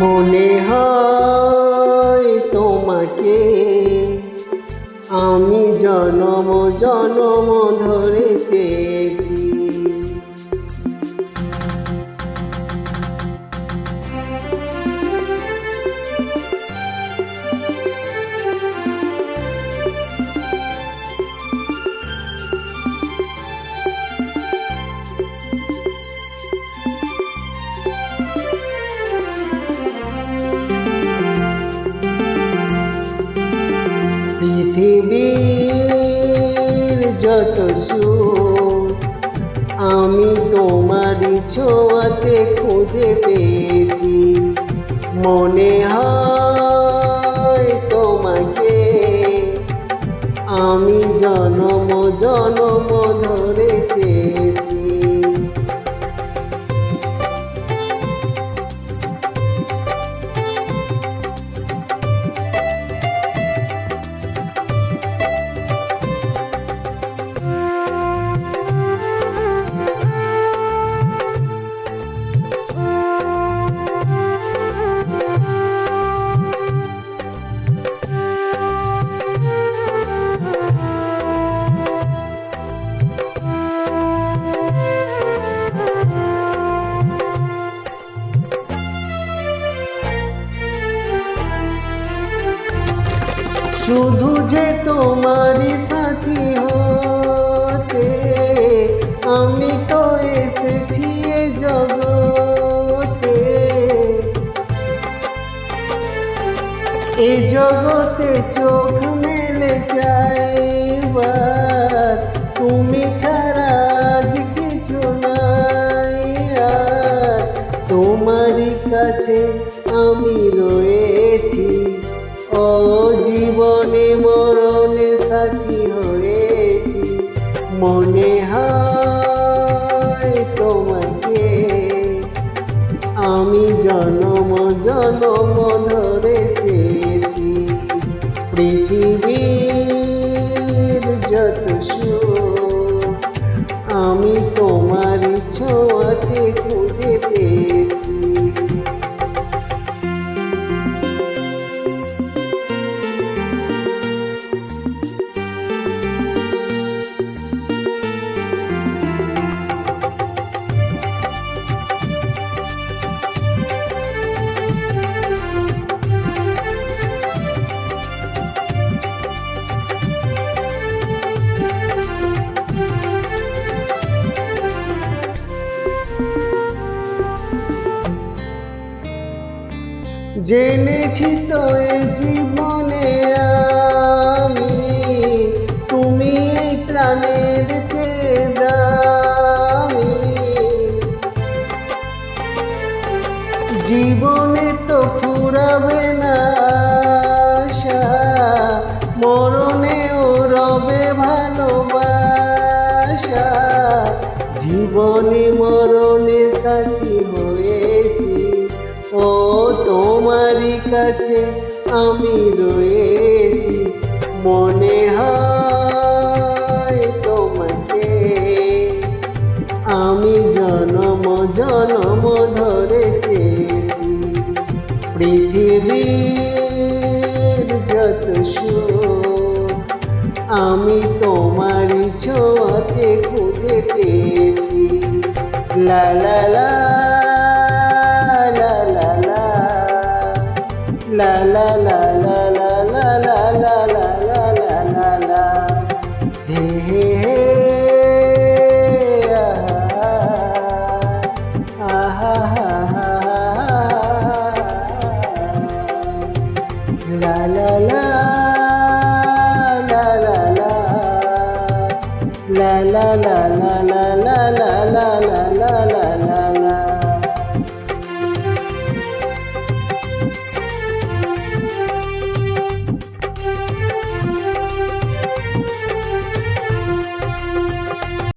মনে হয় তোমাকে আমি জনম জনম ধরে চেয়েছি। যত আমি তোমারই ছোঁয়াতে খুঁজে পেয়েছি। মনে হয় তোমাকে। আমি জনম জনম ধরে শুধু যে তোমারই সাথী হতে, আমি তো এসেছি জগতে। এ জগতে চোখ মেলে চাইবার, তুমি ছাড়া আজ কিছু নাই আর। তোমারই কাছে আমি রয়েছি। ও জীবনে মরণে সাথী হয়েছি। মনে হয় তোমাকে। আমি জনম জনম ধরে চেয়েছি পৃথিবীর জেনেছি তো এ জীবনে আমি। তুমি এই প্রাণের দামি। জীবনে তো ফুরাবে না আশা, মরণেও রবে ভালোবাসা। জীবনে মরণে তোমারই কাছে আমি রয়েছি। মনে হয় তোমাকে। আমি জনম জনম ধরে পৃথিবীর যত আমি তোমারই ছোঁয়াতে খুঁজে পেয়েছি। লা লা লা। la la la.